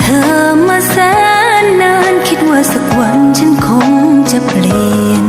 เธอมาแสนนาน คิดว่าสักวันฉันคงจะเปลี่ยน